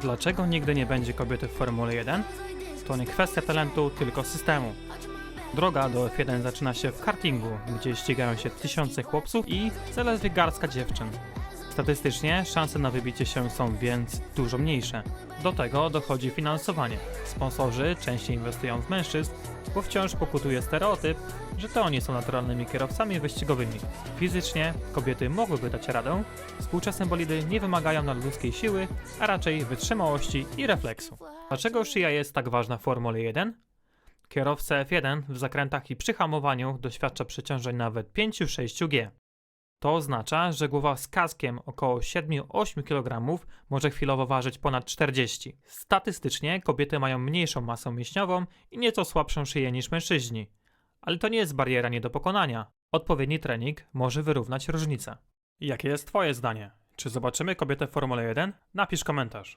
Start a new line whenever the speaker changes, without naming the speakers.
Dlaczego nigdy nie będzie kobiety w Formule 1? To nie kwestia talentu, tylko systemu. Droga do F1 zaczyna się w kartingu, gdzie ścigają się tysiące chłopców i zaledwie garstka dziewczyn. Statystycznie szanse na wybicie się są więc dużo mniejsze. Do tego dochodzi finansowanie. Sponsorzy częściej inwestują w mężczyzn, bo wciąż pokutuje stereotyp, że to oni są naturalnymi kierowcami wyścigowymi. Fizycznie kobiety mogłyby dać radę, współczesne bolidy nie wymagają nadludzkiej siły, a raczej wytrzymałości i refleksu. Dlaczego szyja jest tak ważna w Formule 1? Kierowca F1 w zakrętach i przy hamowaniu doświadcza przeciążeń nawet 5-6 G. To oznacza, że głowa z kaskiem około 7-8 kg może chwilowo ważyć ponad 40. Statystycznie kobiety mają mniejszą masę mięśniową i nieco słabszą szyję niż mężczyźni. Ale to nie jest bariera nie do pokonania. Odpowiedni trening może wyrównać różnicę. Jakie jest Twoje zdanie? Czy zobaczymy kobietę w Formule 1? Napisz komentarz.